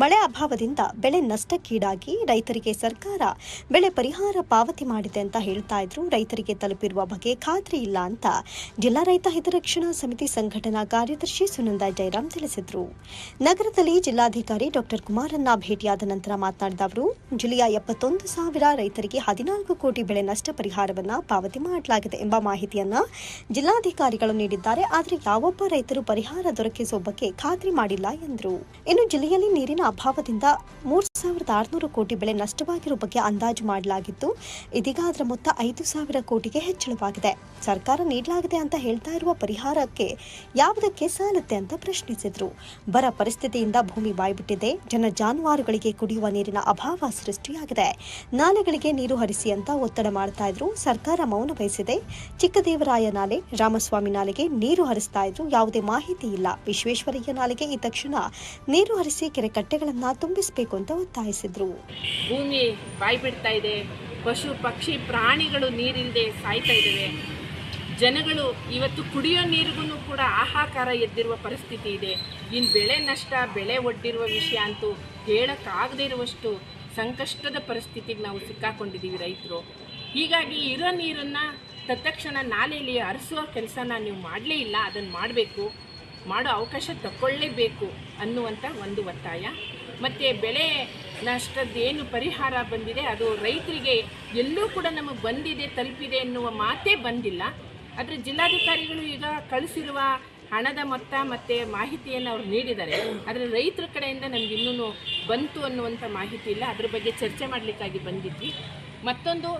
ಮಳೆ ಅಭಾವದಿಂದ ಬೆಳೆ ನಷ್ಟಕ್ಕೀಡಾಗಿ ರೈತರಿಗೆ ಸರ್ಕಾರ ಬೆಳೆ ಪರಿಹಾರ ಪಾವತಿ ಮಾಡಿದೆ ಅಂತ ಹೇಳ್ತಾ ಇದ್ರು. ರೈತರಿಗೆ ತಲುಪಿರುವ ಬಗ್ಗೆ ಖಾತ್ರಿ ಇಲ್ಲ ಅಂತ ಜಿಲ್ಲಾ ರೈತ ಹಿತರಕ್ಷಣಾ ಸಮಿತಿ ಸಂಘಟನಾ ಕಾರ್ಯದರ್ಶಿ ಸುನಂದ ಜಯರಾಮ್ ತಿಳಿಸಿದರು. ನಗರದಲ್ಲಿ ಜಿಲ್ಲಾಧಿಕಾರಿ ಡಾಕ್ಟರ್ ಕುಮಾರನ್ನ ಭೇಟಿಯಾದ ನಂತರ ಮಾತನಾಡಿದ ಅವರು, ಜಿಲ್ಲೆಯ ಎಪ್ಪತ್ತೊಂದು ಸಾವಿರ ರೈತರಿಗೆ ಹದಿನಾಲ್ಕು ಕೋಟಿ ಬೆಳೆ ನಷ್ಟ ಪರಿಹಾರವನ್ನ ಪಾವತಿ ಮಾಡಲಾಗಿದೆ ಎಂಬ ಮಾಹಿತಿಯನ್ನ ಜಿಲ್ಲಾಧಿಕಾರಿಗಳು ನೀಡಿದ್ದಾರೆ. ಆದರೆ ಯಾವೊಬ್ಬ ರೈತರು ಪರಿಹಾರ ದೊರಕಿಸುವ ಬಗ್ಗೆ ಖಾತ್ರಿ ಮಾಡಿಲ್ಲ ಎಂದರು. ಇನ್ನು ಜಿಲ್ಲೆಯಲ್ಲಿ ನೀರಿನ ಅಭಾವದಿಂದ ಮೂರು ಸಾವಿರದ ಆರುನೂರು ಕೋಟಿ ಬೆಳೆ ನಷ್ಟವಾಗಿರುವ ಬಗ್ಗೆ ಅಂದಾಜು ಮಾಡಲಾಗಿತ್ತು ಇದೀಗ ಅದರ ಮೊತ್ತ ಐದು ಸಾವಿರ ಕೋಟಿಗೆ ಹೆಚ್ಚಳವಾಗಿದೆ. ಸರ್ಕಾರ ನೀಡಲಾಗಿದೆ ಅಂತ ಹೇಳ್ತಾ ಇರುವ ಪರಿಹಾರಕ್ಕೆ ಯಾವುದಕ್ಕೆ ಸಾಲುತ್ತೆ ಅಂತ ಪ್ರಶ್ನಿಸಿದ್ರು. ಬರ ಪರಿಸ್ಥಿತಿಯಿಂದ ಭೂಮಿ ಬಾಯ್ಬಿಟ್ಟಿದೆ. ಜನ ಜಾನುವಾರುಗಳಿಗೆ ಕುಡಿಯುವ ನೀರಿನ ಅಭಾವ ಸೃಷ್ಟಿಯಾಗಿದೆ. ನಾಲೆಗಳಿಗೆ ನೀರು ಹರಿಸಿ ಅಂತ ಒತ್ತಡ ಮಾಡ್ತಾ ಇದ್ರು. ಸರ್ಕಾರ ಮೌನ ವಹಿಸಿದೆ ಚಿಕ್ಕದೇವರಾಯ ನಾಲೆ, ರಾಮಸ್ವಾಮಿ ನಾಲೆಗೆ ನೀರು ಹರಿಸ್ತಾ ಇದ್ರು. ಯಾವುದೇ ಮಾಹಿತಿ ಇಲ್ಲ. ವಿಶ್ವೇಶ್ವರಯ್ಯ ನಾಲೆಗೆ ಈ ತಕ್ಷಣ ನೀರು ಹರಿಸಿ ಕೆರೆ ಕಟ್ಟೆಗಳನ್ನ ತುಂಬಿಸಬೇಕು ಅಂತ ಒತ್ತಾಯಿಸಿದ್ರು. ಭೂಮಿ ಬಾಯಿ ಬಿಡ್ತಾ ಇದೆ. ಪಶು, ಪಕ್ಷಿ, ಪ್ರಾಣಿಗಳು ನೀರಿಲ್ಲದೆ ಸಾಯ್ತಾ ಇದ್ದಾವೆ ಜನಗಳು ಇವತ್ತು ಕುಡಿಯೋ ನೀರಿಗೂ ಕೂಡ ಆಹಾಕಾರ ಎದ್ದಿರುವ ಪರಿಸ್ಥಿತಿ ಇದೆ. ಇನ್ನು ಬೆಳೆ ನಷ್ಟ, ಬೆಳೆ ಒಡ್ಡಿರುವ ವಿಷಯ ಅಂತೂ ಹೇಳೋಕ್ಕಾಗದೇ ಇರುವಷ್ಟು ಸಂಕಷ್ಟದ ಪರಿಸ್ಥಿತಿಗೆ ನಾವು ಸಿಕ್ಕಾಕೊಂಡಿದ್ದೀವಿ ರೈತರು. ಹೀಗಾಗಿ ಇರೋ ನೀರನ್ನು ತತ್ಕ್ಷಣ ನಾಲೆಯಲ್ಲಿ ಹರಿಸುವ ಕೆಲಸನ ನೀವು ಮಾಡಲೇ ಇಲ್ಲ. ಅದನ್ನು ಮಾಡಬೇಕು. ಮಾಡೋ ಅವಕಾಶ ತಗೊಳ್ಳೇಬೇಕು ಅನ್ನುವಂಥ ಒಂದು ಒತ್ತಾಯ. ಮತ್ತು ಬೆಳೆ ನಷ್ಟದ್ದೇನು ಪರಿಹಾರ ಬಂದಿದೆ, ಅದು ರೈತರಿಗೆ ಎಲ್ಲೂ ಕೂಡ ನಮಗೆ ಬಂದಿದೆ, ತಲುಪಿದೆ ಎನ್ನುವ ಮಾತೇ ಬಂದಿಲ್ಲ. ಆದರೆ ಜಿಲ್ಲಾಧಿಕಾರಿಗಳು ಈಗ ಕಳಿಸಿರುವ ಹಣದ ಮೊತ್ತ ಮತ್ತು ಮಾಹಿತಿಯನ್ನು ಅವ್ರು ನೀಡಿದ್ದಾರೆ. ಆದರೆ ರೈತರ ಕಡೆಯಿಂದ ನಮ್ಗೆ ಇನ್ನೂ ಬಂತು ಅನ್ನುವಂಥ ಮಾಹಿತಿ ಇಲ್ಲ. ಅದ್ರ ಬಗ್ಗೆ ಚರ್ಚೆ ಮಾಡಲಿಕ್ಕಾಗಿ ಬಂದಿದ್ವಿ. ಮತ್ತೊಂದು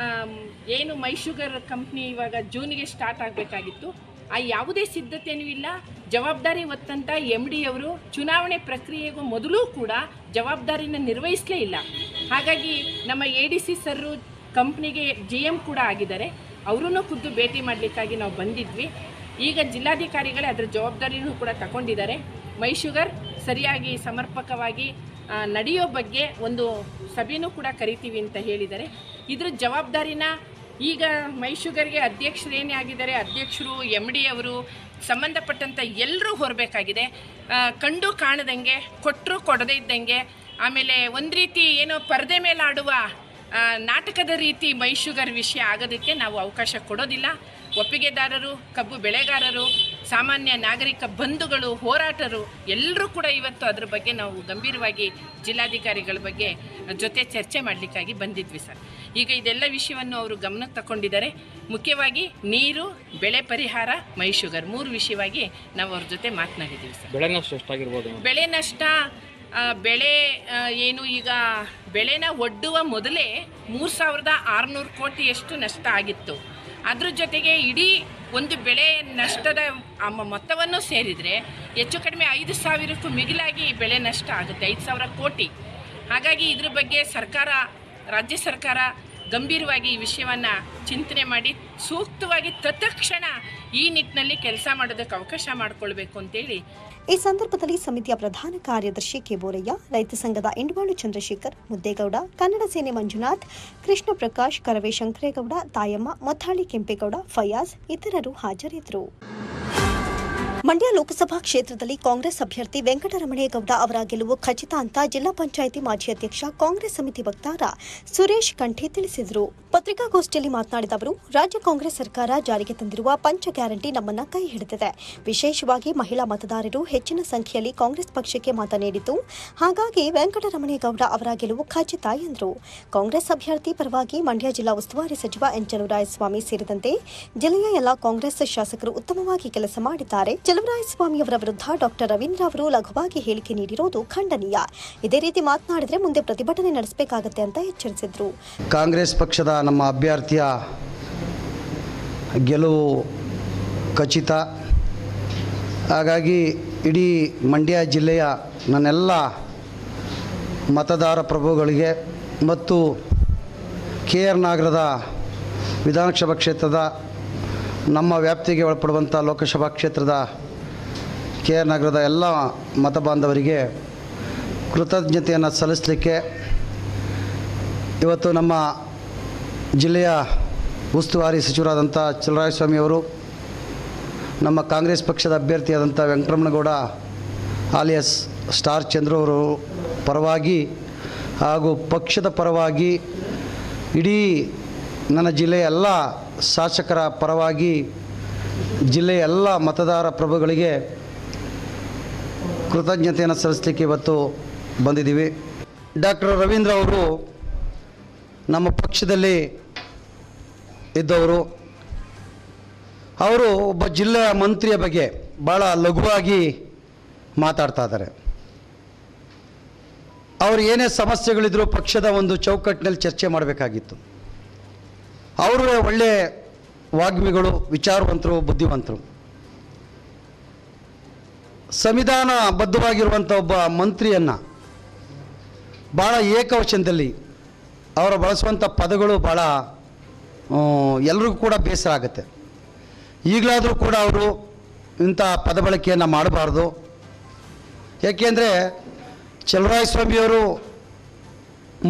ಏನು ಏನು ಮೈಶುಗರ್ ಕಂಪ್ನಿ ಇವಾಗ ಜೂನಿಗೆ ಸ್ಟಾರ್ಟ್ ಆಗಬೇಕಾಗಿತ್ತು. ಆ ಯಾವುದೇ ಸಿದ್ಧತೆಯೂ ಇಲ್ಲ. ಜವಾಬ್ದಾರಿ ಹೊತ್ತಂತ ಎಂ ಡಿ ಅವರು ಚುನಾವಣೆ ಪ್ರಕ್ರಿಯೆಗೂ ಮೊದಲು ಕೂಡ ಜವಾಬ್ದಾರಿನ ನಿರ್ವಹಿಸಲೇ ಇಲ್ಲ. ಹಾಗಾಗಿ ನಮ್ಮ ಎ ಡಿ ಸಿ ಸರ್ರು ಕಂಪ್ನಿಗೆ ಜಿ ಎಂ ಕೂಡ ಆಗಿದ್ದಾರೆ. ಅವರೂ ಖುದ್ದು ಭೇಟಿ ಮಾಡಲಿಕ್ಕಾಗಿ ನಾವು ಬಂದಿದ್ವಿ. ಈಗ ಜಿಲ್ಲಾಧಿಕಾರಿಗಳೇ ಅದರ ಜವಾಬ್ದಾರಿನೂ ಕೂಡ ತಗೊಂಡಿದ್ದಾರೆ. ಮೈಶುಗರ್ ಸರಿಯಾಗಿ ಸಮರ್ಪಕವಾಗಿ ನಡೆಯೋ ಬಗ್ಗೆ ಒಂದು ಸಭೆನೂ ಕೂಡ ಕರಿತೀವಿ ಅಂತ ಹೇಳಿದ್ದಾರೆ. ಇದ್ರ ಜವಾಬ್ದಾರಿನ ಈಗ ಮೈಶುಗರ್ಗೆ ಅಧ್ಯಕ್ಷರೇನೇ ಆಗಿದ್ದಾರೆ. ಅಧ್ಯಕ್ಷರು ಎಂ ಡಿ ಅವರು ಸಂಬಂಧಪಟ್ಟಂಥ ಎಲ್ಲರೂ ಹೊರಬೇಕಾಗಿದೆ. ಕಂಡು ಕಾಣದಂಗೆ ಕೊಟ್ಟರು ಕೊಡದೇ ಇದ್ದಂಗೆ, ಆಮೇಲೆ ಒಂದು ರೀತಿ ಏನೋ ಪರದೆ ಮೇಲೆ ಆಡುವ ನಾಟಕದ ರೀತಿ ಮೈಶುಗರ್ ವಿಷಯ ಆಗೋದಕ್ಕೆ ನಾವು ಅವಕಾಶ ಕೊಡೋದಿಲ್ಲ. ಒಪ್ಪಿಗೆದಾರರು, ಕಬ್ಬು ಬೆಳೆಗಾರರು ಸಾಮಾನ್ಯ ನಾಗರಿಕ ಬಂಧುಗಳು ಹೋರಾಟರು ಎಲ್ಲರೂ ಕೂಡ ಇವತ್ತು ಅದ್ರ ಬಗ್ಗೆ ನಾವು ಗಂಭೀರವಾಗಿ ಜಿಲ್ಲಾಧಿಕಾರಿಗಳ ಬಗ್ಗೆ ಜೊತೆ ಚರ್ಚೆ ಮಾಡಲಿಕ್ಕಾಗಿ ಬಂದಿದ್ವಿ ಸರ್. ಈಗ ಇದೆಲ್ಲ ವಿಷಯವನ್ನು ಅವರು ಗಮನಕ್ಕೆ ತಗೊಂಡಿದ್ದಾರೆ ಮುಖ್ಯವಾಗಿ ನೀರು ಬೆಳೆ ಪರಿಹಾರ ಮೈಶುಗರ್ ಮೂರು ವಿಷಯವಾಗಿ ನಾವು ಅವ್ರ ಜೊತೆ ಮಾತನಾಡಿದ್ದೀವಿ ಸರ್. ಬೆಳೆ ನಷ್ಟ ಎಷ್ಟಾಗಿರ್ಬೋದು ಬೆಳೆ ನಷ್ಟ ಬೆಳೆ ಏನು ಈಗ ಬೆಳೆನ ಒಡ್ಡುವ ಮೊದಲೇ ಮೂರು ಸಾವಿರದ ಆರುನೂರು ಕೋಟಿಯಷ್ಟು ನಷ್ಟ ಆಗಿತ್ತು. ಅದ್ರ ಜೊತೆಗೆ ಇಡೀ ಒಂದು ಬೆಳೆ ನಷ್ಟದ ಮೊತ್ತವನ್ನು ಸೇರಿದರೆ ಹೆಚ್ಚು ಕಡಿಮೆ ಐದು ಸಾವಿರಕ್ಕೂ ಮಿಗಿಲಾಗಿ ಬೆಳೆ ನಷ್ಟ ಆಗುತ್ತೆ. ಐದು ಸಾವಿರ ಕೋಟಿ. ಹಾಗಾಗಿ ಇದ್ರ ಬಗ್ಗೆ ಸರ್ಕಾರ, ರಾಜ್ಯ ಸರ್ಕಾರ ಗಂಭೀರವಾಗಿ ಈ ವಿಷಯವನ್ನು ಚಿಂತನೆ ಮಾಡಿ ಸೂಕ್ತವಾಗಿ ತತ್ಕ್ಷಣ ಈ ನಿಟ್ಟಿನಲ್ಲಿ ಕೆಲಸ ಮಾಡೋದಕ್ಕೆ ಅವಕಾಶ ಮಾಡಿಕೊಳ್ಬೇಕು ಅಂತೇಳಿ. ಈ ಸಂದರ್ಭದಲ್ಲಿ ಸಮಿತಿಯ ಪ್ರಧಾನ ಕಾರ್ಯದರ್ಶಿ ಕೆ ಬೋರಯ್ಯ, ರೈತ ಸಂಘದ ಇಂಡ್ವಾಳು ಚಂದ್ರಶೇಖರ್ ಮುದ್ದೇಗೌಡ, ಕನ್ನಡ ಸೇನೆ ಮಂಜುನಾಥ್, ಕೃಷ್ಣ ಪ್ರಕಾಶ್ ಕರವೇ ಶಂಕರೇಗೌಡ ತಾಯಮ್ಮ ಮೊಥಾಳಿ ಕೆಂಪೇಗೌಡ, ಫಯಾಜ್ ಇತರರು ಹಾಜರಿದ್ದರು. ಮಂಡ್ಯ ಲೋಕಸಭಾ ಕ್ಷೇತ್ರದಲ್ಲಿ ಕಾಂಗ್ರೆಸ್ ಅಭ್ಯರ್ಥಿ ವೆಂಕಟರಮಣೇಗೌಡ ಅವರ ಗೆಲುವು ಖಚಿತ ಅಂತ ಜಿಲ್ಲಾ ಪಂಚಾಯಿತಿ ಮಾಜಿ ಅಧ್ಯಕ್ಷ ಕಾಂಗ್ರೆಸ್ ಸಮಿತಿ ವಕ್ತಾರ ಸುರೇಶ್ ಕಂಠಿ ತಿಳಿಸಿದರು. ಪತ್ರಿಕಾಗೋಷ್ಠಿಯಲ್ಲಿ ಮಾತನಾಡಿದ ಅವರು, ರಾಜ್ಯ ಕಾಂಗ್ರೆಸ್ ಸರ್ಕಾರ ಜಾರಿಗೆ ತಂದಿರುವ ಪಂಚ ಗ್ಯಾರಂಟಿ ನಮ್ಮನ್ನ ಕೈ ಹಿಡಿದಿದೆ. ವಿಶೇಷವಾಗಿ ಮಹಿಳಾ ಮತದಾರರು ಹೆಚ್ಚಿನ ಸಂಖ್ಯೆಯಲ್ಲಿ ಕಾಂಗ್ರೆಸ್ ಪಕ್ಷಕ್ಕೆ ಮತ ನೀಡಿತು ಹಾಗಾಗಿ ವೆಂಕಟರಮಣೇಗೌಡ ಅವರ ಗೆಲುವು ಖಚಿತ ಎಂದರು. ಕಾಂಗ್ರೆಸ್ ಅಭ್ಯರ್ಥಿ ಪರವಾಗಿ ಮಂಡ್ಯ ಜಿಲ್ಲಾ ಉಸ್ತುವಾರಿ ಸಚಿವ ಎನ್ ಚಲುವರಾಯಸ್ವಾಮಿ ಸೇರಿದಂತೆ ಜಿಲ್ಲೆಯ ಎಲ್ಲಾ ಕಾಂಗ್ರೆಸ್ ಶಾಸಕರು ಉತ್ತಮವಾಗಿ ಕೆಲಸ ಮಾಡಿದ್ದಾರೆ. ಚಲುವರಾಯಸ್ವಾಮಿ ಅವರ ವಿರುದ್ಧ ಡಾಕ್ಟರ್ ರವೀಂದ್ರ ಅವರು ಲಘುವಾಗಿ ಹೇಳಿಕೆ ನೀಡಿರೋದು ಖಂಡನೀಯ. ಇದೇ ರೀತಿ ಮಾತನಾಡಿದರೆ ಮುಂದೆ ಪ್ರತಿಭಟನೆ ನಡೆಸಬೇಕಾಗತ್ತೆ ಅಂತ ಎಚ್ಚರಿಸಿದ್ರು. ಕಾಂಗ್ರೆಸ್ ಪಕ್ಷದ ನಮ್ಮ ಅಭ್ಯರ್ಥಿಯ ಗೆಲುವು ಖಚಿತ. ಹಾಗಾಗಿ ಇಡೀ ಮಂಡ್ಯ ಜಿಲ್ಲೆಯ ನನ್ನೆಲ್ಲ ಮತದಾರ ಪ್ರಭುಗಳಿಗೆ ಮತ್ತು ಕೆ ಆರ್ ನಗರದ ವಿಧಾನಸಭಾ ಕ್ಷೇತ್ರದ ನಮ್ಮ ವ್ಯಾಪ್ತಿಗೆ ಒಳಪಡುವಂಥ ಲೋಕಸಭಾ ಕ್ಷೇತ್ರದ ಕೆ ಆರ್ ನಗರದ ಎಲ್ಲ ಮತ ಬಾಂಧವರಿಗೆ ಕೃತಜ್ಞತೆಯನ್ನು ಸಲ್ಲಿಸಲಿಕ್ಕೆ ಇವತ್ತು ನಮ್ಮ ಜಿಲ್ಲೆಯ ಉಸ್ತುವಾರಿ ಸಚಿವರಾದಂಥ ಚಲರಾಯಸ್ವಾಮಿಯವರು ನಮ್ಮ ಕಾಂಗ್ರೆಸ್ ಪಕ್ಷದ ಅಭ್ಯರ್ಥಿಯಾದಂಥ ವೆಂಕಟರಮಣಗೌಡ, ಆಲಿಯಸ್ ಸ್ಟಾರ್ ಚಂದ್ರು ಅವರು ಪರವಾಗಿ ಹಾಗೂ ಪಕ್ಷದ ಪರವಾಗಿ ಇಡೀ ನನ್ನ ಜಿಲ್ಲೆಯ ಎಲ್ಲ ಶಾಸಕರ ಪರವಾಗಿ ಜಿಲ್ಲೆಯ ಎಲ್ಲ ಮತದಾರ ಪ್ರಭುಗಳಿಗೆ ಕೃತಜ್ಞತೆಯನ್ನು ಸಲ್ಲಿಸಲಿಕ್ಕೆ ಇವತ್ತು ಬಂದಿದ್ದೀವಿ. ಡಾಕ್ಟರ್ ರವೀಂದ್ರ ಅವರು ನಮ್ಮ ಪಕ್ಷದಲ್ಲಿ ಇದ್ದವರು. ಅವರು ಒಬ್ಬ ಜಿಲ್ಲೆಯ ಮಂತ್ರಿಯ ಬಗ್ಗೆ ಭಾಳ ಲಘುವಾಗಿ ಮಾತಾಡ್ತಾ ಇದ್ದಾರೆ. ಅವರು ಏನೇ ಸಮಸ್ಯೆಗಳಿದ್ರು ಪಕ್ಷದ ಒಂದು ಚೌಕಟ್ಟಿನಲ್ಲಿ ಚರ್ಚೆ ಮಾಡಬೇಕಾಗಿತ್ತು. ಅವರು ಒಳ್ಳೆ ವಾಗ್ಮಿಗಳು, ವಿಚಾರವಂತರು, ಬುದ್ಧಿವಂತರು. ಸಂವಿಧಾನ ಬದ್ಧವಾಗಿರುವಂಥ ಒಬ್ಬ ಮಂತ್ರಿಯನ್ನು ಭಾಳ ಏಕವಚನದಲ್ಲಿ ಅವರು ಬಳಸುವಂಥ ಪದಗಳು ಭಾಳ ಎಲ್ರಿಗೂ ಕೂಡ ಬೇಸರ ಆಗುತ್ತೆ. ಈಗಲಾದರೂ ಕೂಡ ಅವರು ಇಂಥ ಪದ ಬಳಕೆಯನ್ನು ಮಾಡಬಾರ್ದು ಏಕೆಂದರೆ ಚಲರಾಯಸ್ವಾಮಿಯವರು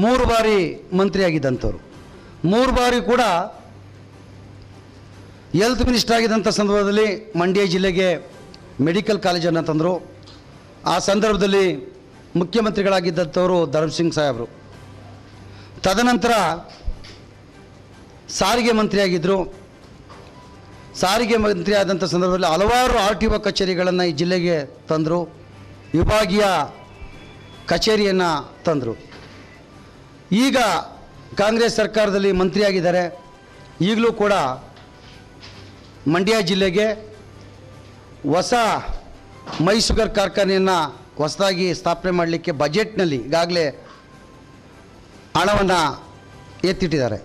ಮೂರು ಬಾರಿ ಮಂತ್ರಿಯಾಗಿದ್ದಂಥವ್ರು. ಮೂರು ಬಾರಿ ಕೂಡ ಹೆಲ್ತ್ ಮಿನಿಸ್ಟರ್ ಆಗಿದ್ದಂಥ ಸಂದರ್ಭದಲ್ಲಿ ಮಂಡ್ಯ ಜಿಲ್ಲೆಗೆ ಮೆಡಿಕಲ್ ಕಾಲೇಜನ್ನು ತಂದರು. ಆ ಸಂದರ್ಭದಲ್ಲಿ ಮುಖ್ಯಮಂತ್ರಿಗಳಾಗಿದ್ದಂಥವರು ಧರ್ಮಸಿಂಗ್ ಸಾಹೇಬರು. ತದನಂತರ ಸಾರಿಗೆ ಮಂತ್ರಿಯಾಗಿದ್ದರು ಸಾರಿಗೆ ಮಂತ್ರಿ ಆದಂಥ ಸಂದರ್ಭದಲ್ಲಿ ಹಲವಾರು ಆರ್ ಟಿ ಒ ಕಚೇರಿಗಳನ್ನು ಈ ಜಿಲ್ಲೆಗೆ ತಂದರು. ವಿಭಾಗೀಯ ಕಚೇರಿಯನ್ನು ತಂದರು. ಈಗ ಕಾಂಗ್ರೆಸ್ ಸರ್ಕಾರದಲ್ಲಿ ಮಂತ್ರಿಯಾಗಿದ್ದಾರೆ. ಈಗಲೂ ಕೂಡ ಮಂಡ್ಯ ಜಿಲ್ಲೆಗೆ ಹೊಸ ಮೈಸೂಗರ್ ಕಾರ್ಖಾನೆಯನ್ನು ಹೊಸದಾಗಿ ಸ್ಥಾಪನೆ ಮಾಡಲಿಕ್ಕೆ ಬಜೆಟ್ನಲ್ಲಿ ಈಗಾಗಲೇ ಹಣವನ್ನು ಎತ್ತಿಟ್ಟಿದ್ದಾರೆ.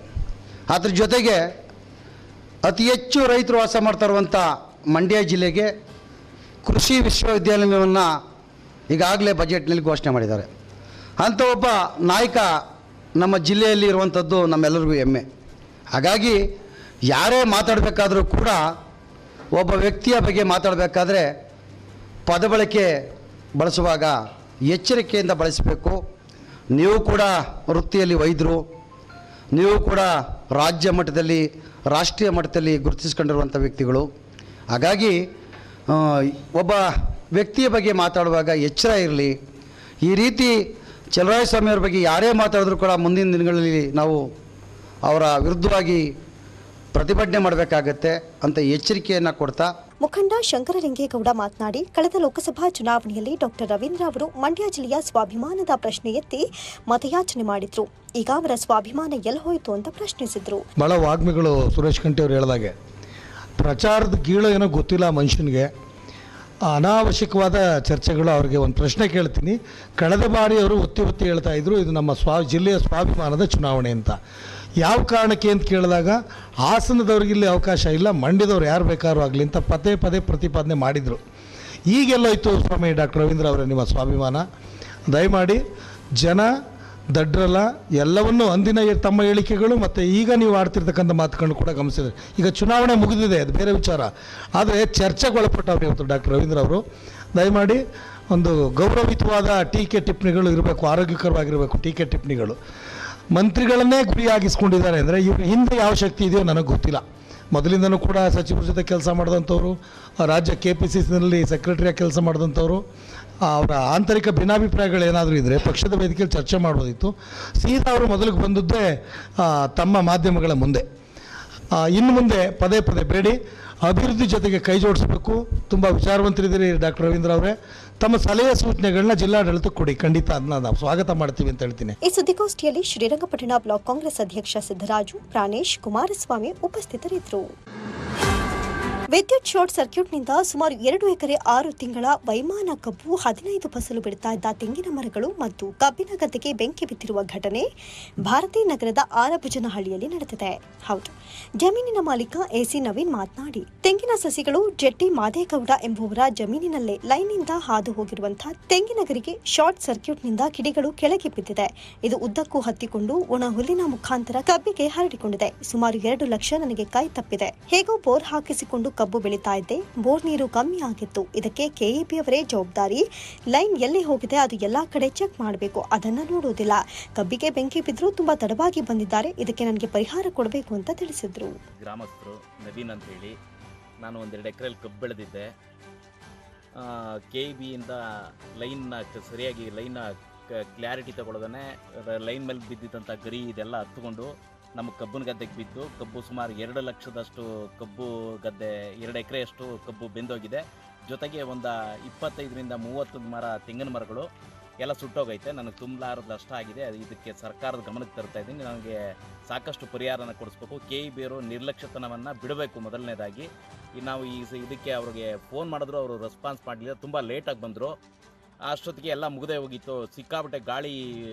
ಅದ್ರ ಜೊತೆಗೆ ಅತಿ ಹೆಚ್ಚು ರೈತರು ವಾಸ ಮಾಡ್ತಾ ಇರುವಂಥ ಮಂಡ್ಯ ಜಿಲ್ಲೆಗೆ ಕೃಷಿ ವಿಶ್ವವಿದ್ಯಾಲಯವನ್ನು ಈಗಾಗಲೇ ಬಜೆಟ್ನಲ್ಲಿ ಘೋಷಣೆ ಮಾಡಿದ್ದಾರೆ. ಅಂಥ ಒಬ್ಬ ನಾಯಕ ನಮ್ಮ ಜಿಲ್ಲೆಯಲ್ಲಿ ಇರುವಂಥದ್ದು ನಮ್ಮೆಲ್ಲರಿಗೂ ಹೆಮ್ಮೆ. ಹಾಗಾಗಿ ಯಾರೇ ಮಾತಾಡಬೇಕಾದರೂ ಕೂಡ ಒಬ್ಬ ವ್ಯಕ್ತಿಯ ಬಗ್ಗೆ ಮಾತಾಡಬೇಕಾದ್ರೆ ಪದಬಳಕೆ ಬಳಸುವಾಗ ಎಚ್ಚರಿಕೆಯಿಂದ ಬಳಸಬೇಕು. ನೀವು ಕೂಡ ವೃತ್ತಿಯಲ್ಲಿ ವೈದ್ಯರು, ನೀವು ಕೂಡ ರಾಜ್ಯ ಮಟ್ಟದಲ್ಲಿ, ರಾಷ್ಟ್ರೀಯ ಮಟ್ಟದಲ್ಲಿ ಗುರುತಿಸ್ಕೊಂಡಿರುವಂಥ ವ್ಯಕ್ತಿಗಳು. ಹಾಗಾಗಿ ಒಬ್ಬ ವ್ಯಕ್ತಿಯ ಬಗ್ಗೆ ಮಾತಾಡುವಾಗ ಎಚ್ಚರ ಇರಲಿ. ಈ ರೀತಿ ಚಲರಾಯಸ್ವಾಮಿಯವ್ರ ಬಗ್ಗೆ ಯಾರೇ ಮಾತಾಡಿದ್ರು ಕೂಡ ಮುಂದಿನ ದಿನಗಳಲ್ಲಿ ನಾವು ಅವರ ವಿರುದ್ಧವಾಗಿ ಪ್ರತಿಭಟನೆ ಮಾಡಬೇಕಾಗತ್ತೆ ಅಂತ ಎಚ್ಚರಿಕೆಯನ್ನ ಕೊಡ್ತಾ ಮುಖಂಡ ಶಂಕರಲಿಂಗೇಗೌಡ ಮಾತನಾಡಿ ಕಳೆದ ಲೋಕಸಭಾ ಚುನಾವಣೆಯಲ್ಲಿ ಡಾಕ್ಟರ್ ರವೀಂದ್ರ ಅವರು ಮಂಡ್ಯ ಜಿಲ್ಲೆಯ ಸ್ವಾಭಿಮಾನದ ಪ್ರಶ್ನೆ ಎತ್ತಿ ಮತಯಾಚನೆ ಮಾಡಿದ್ರು. ಈಗ ಅವರ ಸ್ವಾಭಿಮಾನ ಎಲ್ಲಿ ಹೋಯಿತು ಅಂತ ಪ್ರಶ್ನಿಸಿದ್ರು. ಬಹಳ ವಾಗ್ಮಿಗಳು ಸುರೇಶ್ ಕಂಠಿ ಅವರು ಹೇಳ್ದಾಗೆ ಪ್ರಚಾರದ ಗೀಳು ಏನೋ ಗೊತ್ತಿಲ್ಲ ಮನುಷ್ಯನಿಗೆ. ಅನಾವಶ್ಯಕವಾದ ಚರ್ಚೆಗಳು ಅವರಿಗೆ ಒಂದು ಪ್ರಶ್ನೆ ಕೇಳ್ತೀನಿ. ಕಳೆದ ಬಾರಿ ಅವರು ಒತ್ತಿ ಒತ್ತಿ ಹೇಳ್ತಾ ಇದ್ರು ಇದು ನಮ್ಮ ಸ್ವಾ ಜಿಲ್ಲೆಯ ಸ್ವಾಭಿಮಾನದ ಚುನಾವಣೆ ಅಂತ. ಯಾವ ಕಾರಣಕ್ಕೆ ಅಂತ ಕೇಳಿದಾಗ ಹಾಸನದವ್ರಿಗೆ ಇಲ್ಲಿ ಅವಕಾಶ ಇಲ್ಲ, ಮಂಡ್ಯದವ್ರು ಯಾರು ಬೇಕಾದ್ರೂ ಆಗಲಿ ಅಂತ ಪದೇ ಪದೇ ಪ್ರತಿಪಾದನೆ ಮಾಡಿದರು. ಈಗೆಲ್ಲೋಯ್ತು ಸ್ವಾಮಿ ಡಾಕ್ಟರ್ ರವೀಂದ್ರ ಅವರೇ ನಿಮ್ಮ ಸ್ವಾಭಿಮಾನ. ದಯಮಾಡಿ ಜನ ದಡ್ರಲ್ಲ ಎಲ್ಲವನ್ನೂ ಅಂದಿನ ತಮ್ಮ ಹೇಳಿಕೆಗಳು ಮತ್ತು ಈಗ ನೀವು ಆಡ್ತಿರ್ತಕ್ಕಂಥ ಮಾತುಗಳನ್ನು ಕೂಡ ಗಮನಿಸಿದ್ರೆ. ಈಗ ಚುನಾವಣೆ ಮುಗಿದಿದೆ, ಅದು ಬೇರೆ ವಿಚಾರ. ಆದರೆ ಚರ್ಚೆಗೆ ಒಳಪಟ್ಟವ್ರು ಇವತ್ತು ಡಾಕ್ಟರ್ ರವೀಂದ್ರ ಅವರು? ದಯಮಾಡಿ ಒಂದು ಗೌರವಿತವಾದ ಟೀಕೆ ಟಿಪ್ಪಣಿಗಳು ಇರಬೇಕು, ಆರೋಗ್ಯಕರವಾಗಿರಬೇಕು ಟೀಕೆ ಟಿಪ್ಪಣಿಗಳು. ಮಂತ್ರಿಗಳನ್ನೇ ಗುರಿಯಾಗಿಸ್ಕೊಂಡಿದ್ದಾರೆ ಅಂದರೆ ಇವ್ರ ಹಿಂದೆ ಯಾವ ಶಕ್ತಿ ಇದೆಯೋ ನನಗೆ ಗೊತ್ತಿಲ್ಲ. ಮೊದಲಿಂದನೂ ಕೂಡ ಸಚಿವರ ಜೊತೆ ಕೆಲಸ ಮಾಡಿದಂಥವ್ರು ರಾಜ್ಯ ಕೆ ಪಿ ಸಿ ಸಿನಲ್ಲಿ ಸೆಕ್ರೆಟರಿಯಾಗಿ ಕೆಲಸ ಮಾಡಿದಂಥವ್ರು ಅವರ ಆಂತರಿಕ ಭಿನ್ನಾಭಿಪ್ರಾಯಗಳು ಏನಾದರೂ ಇದ್ದರೆ ಪಕ್ಷದ ವೇದಿಕೆಯಲ್ಲಿ ಚರ್ಚೆ ಮಾಡೋದಿತ್ತು ಸೀದಾ ಅವರು ಮೊದಲಿಗೆ ಬಂದದ್ದೇ ತಮ್ಮ ಮಾಧ್ಯಮಗಳ ಮುಂದೆ. ಇನ್ನು ಮುಂದೆ ಪದೇ ಪದೇ ಬೇಡಿ. ಅಭಿವೃದ್ಧಿ ಜೊತೆಗೆ ಕೈ ಜೋಡಿಸಬೇಕು. ತುಂಬ ವಿಚಾರವಂತರಿದ್ದೀರಿ ಡಾಕ್ಟರ್ ರವೀಂದ್ರ ಅವರೇ. ತಮ್ಮ ಸಲಹೆ ಸೂಚನೆಗಳನ್ನ ಜಿಲ್ಲಾಡಳಿತಕ್ಕೆ ಕೊಡಿ. ಖಂಡಿತ ಅದನ್ನ ನಾವು ಸ್ವಾಗತ ಮಾಡ್ತೀವಿ ಅಂತ ಹೇಳ್ತೀನಿ. ಈ ಸುದ್ದಿಗೋಷ್ಠಿಯಲ್ಲಿ ಶ್ರೀರಂಗಪಟ್ಟಣ ಬ್ಲಾಕ್ ಕಾಂಗ್ರೆಸ್ ಅಧ್ಯಕ್ಷ ಸಿದ್ದರಾಜು, ಪ್ರಾಣೇಶ್ ಕುಮಾರಸ್ವಾಮಿ ಉಪಸ್ಥಿತರಿದ್ದರು. ವಿದ್ಯುತ್ ಶಾರ್ಟ್ ಸರ್ಕ್ಯೂಟ್ನಿಂದ ಸುಮಾರು ಎರಡು ಎಕರೆ ಆರು ತಿಂಗಳ ವೈಮಾನ ಕಬ್ಬು ಹದಿನೈದು ಫಸಲು ಬಿಡ್ತಾ ಇದ್ದ ತೆಂಗಿನ ಮರಗಳು ಮತ್ತು ಕಬ್ಬಿನ ಗದ್ದೆಗೆ ಬೆಂಕಿ ಬಿದ್ದಿರುವ ಘಟನೆ ಭಾರತೀ ನಗರದ ಆರಭುಜನಹಳ್ಳಿಯಲ್ಲಿ ನಡೆದಿದೆ. ಹೌದು, ಜಮೀನಿನ ಮಾಲೀಕ ಎಸಿ ನವೀನ್ ಮಾತನಾಡಿ, ತೆಂಗಿನ ಸಸಿಗಳು ಜೆಟ್ಟಿ ಮಾದೇಗೌಡ ಎಂಬುವರ ಜಮೀನಿನಲ್ಲೇ ಲೈನ್ನಿಂದ ಹಾದು ಹೋಗಿರುವಂತಹ ತೆಂಗಿನ ಗರಿಗೆ ಶಾರ್ಟ್ ಸರ್ಕ್ಯೂಟ್ನಿಂದ ಕಿಡಿಗಳು ಕೆಳಗೆ ಬಿದ್ದಿದೆ. ಇದು ಉದ್ದಕ್ಕೂ ಹತ್ತಿಕೊಂಡು ಒಣ ಹುಲ್ಲಿನ ಮುಖಾಂತರ ಕಬ್ಬಿಗೆ ಹರಡಿಕೊಂಡಿದೆ. ಸುಮಾರು ಎರಡು ಲಕ್ಷ ನನಗೆ ಕೈ ತಪ್ಪಿದೆ. ಹೇಗೋ ಬೋರ್ ಹಾಕಿಸಿಕೊಂಡು ಕಬ್ಬು ಬೆಳೀತಾ ಇದ್ದೆ ಬೋರ್ ನೀರು ಕಮ್ಮಿ ಆಗಿತ್ತು. ಇದಕ್ಕೆ ಕೆಇಪಿ ಅವರೇ ಜವಾಬ್ದಾರಿ. ಲೈನ್ ಎಲ್ಲಿ ಹೋಗಿದೆ ಅದು ಎಲ್ಲಾ ಕಡೆ ಚೆಕ್ ಮಾಡಬೇಕು. ಅದನ್ನ ನೋಡುವುದಿಲ್ಲ ಕಬ್ಬಿಗೆ ಬೆಂಕಿ ಬಿದ್ದರೂ ತುಂಬಾ ತಡವಾಗಿ ಬಂದಿದ್ದಾರೆ. ಇದಕ್ಕೆ ನನಗೆ ಪರಿಹಾರ ಕೊಡಬೇಕು ಅಂತ ತಿಳಿಸಿದ್ರು. ಗ್ರಾಮಸ್ಥರು, ನವೀನ್ ಅಂತ ಹೇಳಿ, ನಾನು ಒಂದೆರಡು ಎಕರೆಯಲ್ಲಿ ಕಬ್ಬು ಬೆಳೆದಿದ್ದೆ. ಕೆ ಬಿಯಿಂದ ಲೈನ್ನ ಸರಿಯಾಗಿ ಲೈನ್ನ ಕ್ಲಾರಿಟಿ ತಗೊಳ್ಳೋದನ್ನೇ ಲೈನ್ ಮೇಲೆ ಬಿದ್ದಿದ್ದಂಥ ಗರಿ ಇದೆಲ್ಲ ಹತ್ಕೊಂಡು ನಮ್ಮ ಕಬ್ಬಿನ ಗದ್ದೆಗೆ ಬಿದ್ದು ಕಬ್ಬು ಸುಮಾರು ಎರಡು ಲಕ್ಷದಷ್ಟು ಕಬ್ಬು ಗದ್ದೆ, ಎರಡು ಎಕರೆಯಷ್ಟು ಕಬ್ಬು ಬೆಂದೋಗಿದೆ. ಜೊತೆಗೆ ಒಂದು ಇಪ್ಪತ್ತೈದರಿಂದ ಮೂವತ್ತು ಮರ, ತೆಂಗಿನ ಮರಗಳು ಎಲ್ಲ ಸುಟ್ಟೋಗೈತೆ. ನನಗೆ ತುಂಬಲಾರದ ನಷ್ಟ ಆಗಿದೆ. ಇದಕ್ಕೆ ಸರ್ಕಾರದ ಗಮನಕ್ಕೆ ತರ್ತಾ ಇದ್ದೀನಿ. ನನಗೆ ಸಾಕಷ್ಟು ಪರಿಹಾರನ ಕೊಡಿಸ್ಬೇಕು. ಕೆ ಇ ಬೇರು ನಿರ್ಲಕ್ಷ್ಯತನವನ್ನು ಬಿಡಬೇಕು ಮೊದಲನೇದಾಗಿ. ನಾವು ಈ ಇದಕ್ಕೆ ಅವ್ರಿಗೆ ಫೋನ್ ಮಾಡಿದ್ರು, ಅವರು ರೆಸ್ಪಾನ್ಸ್ ಮಾಡಲಿಲ್ಲ. ತುಂಬ ಲೇಟಾಗಿ ಬಂದರು. ಅಷ್ಟೊತ್ತಿಗೆ ಎಲ್ಲ ಮುಗದೆ ಹೋಗಿತ್ತು. ಸಿಕ್ಕಾಪಟ್ಟೆ ಗಾಳಿ,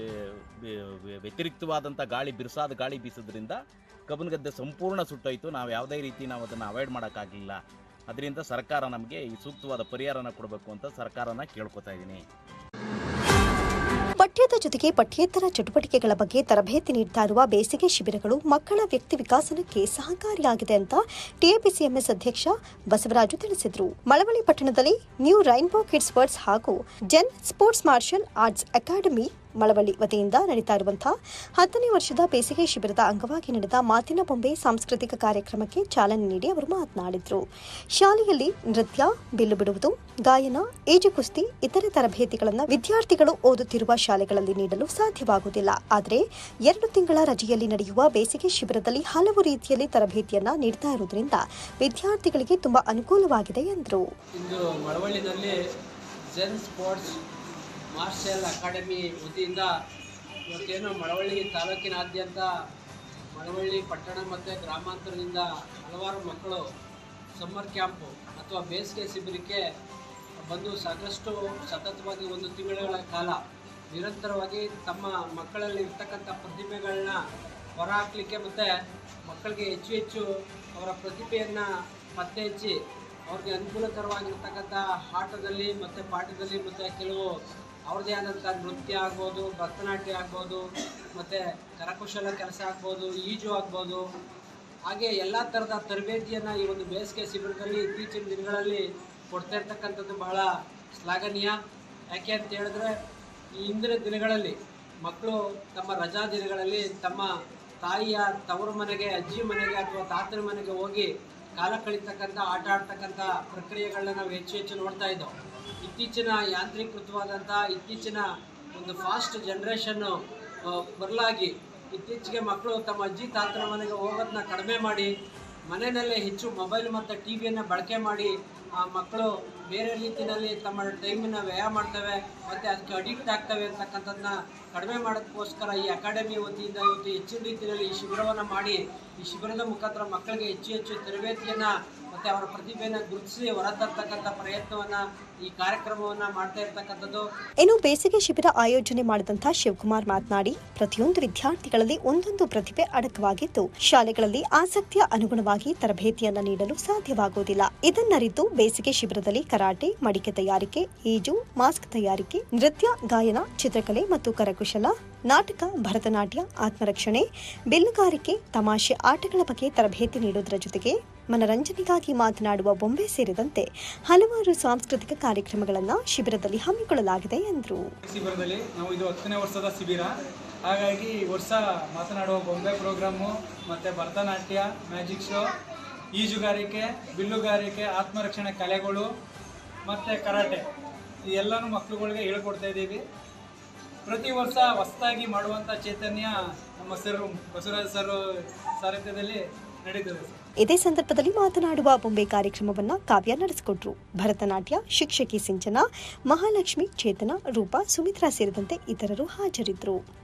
ವ್ಯ- ವ್ಯ- ವ್ಯತಿರಿಕ್ತವಾದಂಥ ಗಾಳಿ, ಬಿರುಸಾದ ಗಾಳಿ ಬೀಸೋದ್ರಿಂದ ಕಬ್ಬನ ಗದ್ದೆ ಸಂಪೂರ್ಣ ಸುಟ್ಟೋಯ್ತು. ನಾವು ಯಾವುದೇ ರೀತಿ ನಾವು ಅದನ್ನು ಅವಾಯ್ಡ್ ಮಾಡೋಕ್ಕಾಗಲಿಲ್ಲ. ಅದರಿಂದ ಸರ್ಕಾರ ನಮಗೆ ಈ ಸೂಕ್ತವಾದ ಪರಿಹಾರನ ಕೊಡಬೇಕು ಅಂತ ಸರ್ಕಾರನ ಕೇಳ್ಕೊತಾ ಇದ್ದೀನಿ. ಪಠ್ಯದ ಜೊತೆಗೆ ಪಠ್ಯೇತರ ಚಟುವಟಿಕೆಗಳ ಬಗ್ಗೆ ತರಬೇತಿ ನೀಡ್ತಾ ಇರುವ ಬೇಸಿಗೆ ಶಿಬಿರಗಳು ಮಕ್ಕಳ ವ್ಯಕ್ತಿ ವಿಕಾಸನಕ್ಕೆ ಸಹಕಾರಿಯಾಗಿದೆ ಅಂತ ಟಿಎಪಿಸಿಎಂಎಸ್ ಅಧ್ಯಕ್ಷ ಬಸವರಾಜು ತಿಳಿಸಿದರು. ಮಳವಳ್ಳಿ ಪಟ್ಟಣದಲ್ಲಿ ನ್ಯೂ ರೈನ್ಬೋ ಕಿಡ್ಸ್ ವರ್ಡ್ಸ್ ಹಾಗೂ Zen sports martial arts academy Malavalli ವತಿಯಿಂದ ನಡೀತಾ ಇರುವಂತಹ ಹತ್ತನೇ ವರ್ಷದ ಬೇಸಿಗೆ ಶಿಬಿರದ ಅಂಗವಾಗಿ ನಡೆದ ಮಾತಿನ ಬೊಂಬೆ ಸಾಂಸ್ಕೃತಿಕ ಕಾರ್ಯಕ್ರಮಕ್ಕೆ ಚಾಲನೆ ನೀಡಿ ಅವರು ಮಾತನಾಡಿದರು. ಶಾಲೆಯಲ್ಲಿ ನೃತ್ಯ, ಬಿಲ್ಲು ಬಿಡುವುದು, ಗಾಯನ ಈಜು ಕುಸ್ತಿ, ಇತರೆ ತರಬೇತಿಗಳನ್ನು ವಿದ್ಯಾರ್ಥಿಗಳು ಓದುತ್ತಿರುವ ಶಾಲೆಗಳಲ್ಲಿ ನೀಡಲು ಸಾಧ್ಯವಾಗುವುದಿಲ್ಲ. ಆದರೆ ಎರಡು ತಿಂಗಳ ರಜೆಯಲ್ಲಿ ನಡೆಯುವ ಬೇಸಿಗೆ ಶಿಬಿರದಲ್ಲಿ ಹಲವು ರೀತಿಯಲ್ಲಿ ತರಬೇತಿಯನ್ನ ನೀಡ್ತಾ ಇರುವುದರಿಂದ ವಿದ್ಯಾರ್ಥಿಗಳಿಗೆ ತುಂಬಾ ಅನುಕೂಲವಾಗಿದೆ ಎಂದರು ಇಂದು ಮಳವಳ್ಳಿನಲ್ಲಿ ಜೆನ್ ಸ್ಪೋರ್ಟ್ಸ್ ಮಾರ್ಷಲ್ ಅಕಾಡೆಮಿ ವತಿಯಿಂದ ಇವತ್ತೇನು ಮಳವಳ್ಳಿ ತಾಲೂಕಿನಾದ್ಯಂತ ಮಳವಳ್ಳಿ ಪಟ್ಟಣ ಮತ್ತು ಗ್ರಾಮಾಂತರದಿಂದ ಹಲವಾರು ಮಕ್ಕಳು ಸಮ್ಮರ್ ಕ್ಯಾಂಪು ಅಥವಾ ಬೇಸಿಗೆ ಶಿಬಿರಕ್ಕೆ ಬಂದು ಸಾಕಷ್ಟು ಸತತವಾಗಿ ಒಂದು ತಿಂಗಳ ಕಾಲ ನಿರಂತರವಾಗಿ ತಮ್ಮ ಮಕ್ಕಳಲ್ಲಿ ಇರ್ತಕ್ಕಂಥ ಪ್ರತಿಭೆಗಳನ್ನ ಹೊರಹಾಕಲಿಕ್ಕೆ ಮತ್ತು ಮಕ್ಕಳಿಗೆ ಹೆಚ್ಚು ಹೆಚ್ಚು ಅವರ ಪ್ರತಿಭೆಯನ್ನು ಪತ್ತೆ ಹಚ್ಚಿ ಅವ್ರಿಗೆ ಅನುಕೂಲಕರವಾಗಿರ್ತಕ್ಕಂಥ ಆಟದಲ್ಲಿ ಮತ್ತು ಪಾಠದಲ್ಲಿ ಮತ್ತು ಕೆಲವು ಅವ್ರದ್ದೇ ಆದಂಥ ನೃತ್ಯ ಆಗ್ಬೋದು, ಭರತನಾಟ್ಯ ಆಗ್ಬೋದು, ಮತ್ತು ಕರಕುಶಲ ಕೆಲಸ ಆಗ್ಬೋದು, ಈಜು ಆಗ್ಬೋದು. ಹಾಗೆ ಎಲ್ಲ ಥರದ ತರಬೇತಿಯನ್ನು ಈ ಒಂದು ಬೇಸಿಗೆ ಶಿಬಿರದಲ್ಲಿ ಇತ್ತೀಚಿನ ದಿನಗಳಲ್ಲಿ ಕೊಡ್ತಾ ಇರ್ತಕ್ಕಂಥದ್ದು ಬಹಳ ಶ್ಲಾಘನೀಯ. ಯಾಕೆ ಅಂತ ಹೇಳಿದ್ರೆ, ಈ ಹಿಂದಿನ ದಿನಗಳಲ್ಲಿ ಮಕ್ಕಳು ತಮ್ಮ ರಜಾ ದಿನಗಳಲ್ಲಿ ತಮ್ಮ ತಾಯಿಯ ತವರು ಮನೆಗೆ, ಅಜ್ಜಿ ಮನೆಗೆ ಅಥವಾ ತಾತನ ಮನೆಗೆ ಹೋಗಿ ಕಾಲ ಕಳೀತಕ್ಕಂಥ, ಆಟ ಆಡ್ತಕ್ಕಂಥ ಪ್ರಕ್ರಿಯೆಗಳನ್ನ ನಾವು ಹೆಚ್ಚು ಹೆಚ್ಚು ನೋಡ್ತಾ ಇದ್ದೋ ಇತ್ತೀಚಿನ ಯಾಂತ್ರೀಕೃತವಾದಂಥ, ಇತ್ತೀಚಿನ ಒಂದು ಫಾಸ್ಟ್ ಜನ್ರೇಷನ್ನು ಬರಲಾಗಿ ಇತ್ತೀಚೆಗೆ ಮಕ್ಕಳು ತಮ್ಮ ಅಜ್ಜಿ, ತಾತನ ಮನೆಗೆ ಹೋಗೋದನ್ನ ಕಡಿಮೆ ಮಾಡಿ, ಮನೆಯಲ್ಲೇ ಹೆಚ್ಚು ಮೊಬೈಲ್ ಮತ್ತು ಟಿ ವಿಯನ್ನು ಬಳಕೆ ಮಾಡಿ ಆ ಮಕ್ಕಳು ಬೇರೆ ರೀತಿಯಲ್ಲಿ ತಮ್ಮ ಟೈಮನ್ನ ವ್ಯಯ ಮಾಡ್ತವೆ, ಮತ್ತು ಅದಕ್ಕೆ ಅಡಿಕ್ಟ್ ಆಗ್ತವೆ ಅಂತಕ್ಕಂಥದ್ದನ್ನ ಕಡಿಮೆ ಮಾಡೋದಕ್ಕೋಸ್ಕರ ಈ ಅಕಾಡೆಮಿ ವತಿಯಿಂದ ಇವತ್ತು ಹೆಚ್ಚಿನ ರೀತಿಯಲ್ಲಿ ಈ ಶಿಬಿರವನ್ನು ಮಾಡಿ, ಈ ಶಿಬಿರದ ಮುಖಾಂತರ ಮಕ್ಕಳಿಗೆ ಹೆಚ್ಚು ಹೆಚ್ಚು ತರಬೇತಿಯನ್ನು ಮತ್ತು ಅವರ ಪ್ರತಿಭೆಯನ್ನು ಗುರುತಿಸಿ ಹೊರತರ್ತಕ್ಕಂಥ ಪ್ರಯತ್ನವನ್ನು ಈ ಕಾರ್ಯಕ್ರಮವನ್ನು ಮಾಡ್ತಾ ಇರ್ತಕ್ಕಂಥದ್ದು. ಇನ್ನು ಬೇಸಿಗೆ ಶಿಬಿರ ಆಯೋಜನೆ ಮಾಡಿದಂಥ ಶಿವಕುಮಾರ್ ಮಾತನಾಡಿ, ಪ್ರತಿಯೊಂದು ವಿದ್ಯಾರ್ಥಿಗಳಲ್ಲಿ ಒಂದೊಂದು ಪ್ರತಿಭೆ ಅಡಕವಾಗಿದ್ದು, ಶಾಲೆಗಳಲ್ಲಿ ಆಸಕ್ತಿಯ ಅನುಗುಣವಾಗಿ ತರಬೇತಿಯನ್ನು ನೀಡಲು ಸಾಧ್ಯವಾಗುವುದಿಲ್ಲ. ಇದನ್ನರಿತು ಬೇಸಿಗೆ ಶಿಬಿರದಲ್ಲಿ ಕರಾಟೆ, ಮಡಿಕೆ ತಯಾರಿಕೆ, ಈಜು, ಮಾಸ್ಕ್ ತಯಾರಿಕೆ, ನೃತ್ಯ, ಗಾಯನ, ಚಿತ್ರಕಲೆ ಮತ್ತು ಕರಕುಶಲ, ನಾಟಕ, ಭರತನಾಟ್ಯ, ಆತ್ಮರಕ್ಷಣೆ, ಬಿಲ್ಲುಗಾರಿಕೆ, ತಮಾಷೆ, ಆಟಗಳ ಬಗ್ಗೆ ತರಬೇತಿ ನೀಡುವುದರ ಜೊತೆಗೆ ಮನರಂಜನೆಗಾಗಿ ಮಾತನಾಡುವ ಬೊಂಬೆ ಸೇರಿದಂತೆ ಹಲವಾರು ಸಾಂಸ್ಕೃತಿಕ ಕಾರ್ಯಕ್ರಮಗಳನ್ನು ಶಿಬಿರದಲ್ಲಿ ಹಮ್ಮಿಕೊಳ್ಳಲಾಗಿದೆ ಎಂದರು. ಶಿಬಿರದಲ್ಲಿ ನಾವು ಇದು ಹತ್ತನೇ ವರ್ಷದ ಶಿಬಿರ. ಹಾಗಾಗಿ ವರ್ಷ ಮಾತನಾಡುವ ಬೊಂಬೆ ಪ್ರೋಗ್ರಾಮು, ಮತ್ತು ಭರತನಾಟ್ಯ, ಮ್ಯಾಜಿಕ್ ಶೋ, ಈಜುಗಾರಿಕೆ, ಬಿಲ್ಲುಗಾರಿಕೆ, ಆತ್ಮರಕ್ಷಣೆ ಕಲೆಗಳು, ಮತ್ತು ಕರಾಟೆ ಈ ಎಲ್ಲನೂ ಮಕ್ಕಳುಗಳಿಗೆ ಹೇಳ್ಕೊಡ್ತಾ ಇದ್ದೀವಿ. ಪ್ರತಿ ವರ್ಷ ಹೊಸದಾಗಿ ಮಾಡುವಂಥ ಚೈತನ್ಯ ನಮ್ಮ ಸರ್ ಬಸವರಾಜ ಸರ್ ಸಾರಥ್ಯದಲ್ಲಿ ನಡೀತದೆ ಇದೇ ಸಂದರ್ಭದಲ್ಲಿ ಮಾತನಾಡುವ ಬೊಂಬೆ ಕಾರ್ಯಕ್ರಮವನ್ನ ಕಾವ್ಯ ನಡೆಸಿಕೊಟ್ರು. ಭರತನಾಟ್ಯ, ಶಿಕ್ಷಕಿ ಸಿಂಚನ, ಮಹಾಲಕ್ಷ್ಮಿ, ಚೇತನ, ರೂಪಾ, ಸುಮಿತ್ರಾ ಸೇರಿದಂತೆ ಇತರರು ಹಾಜರಿದ್ದರು.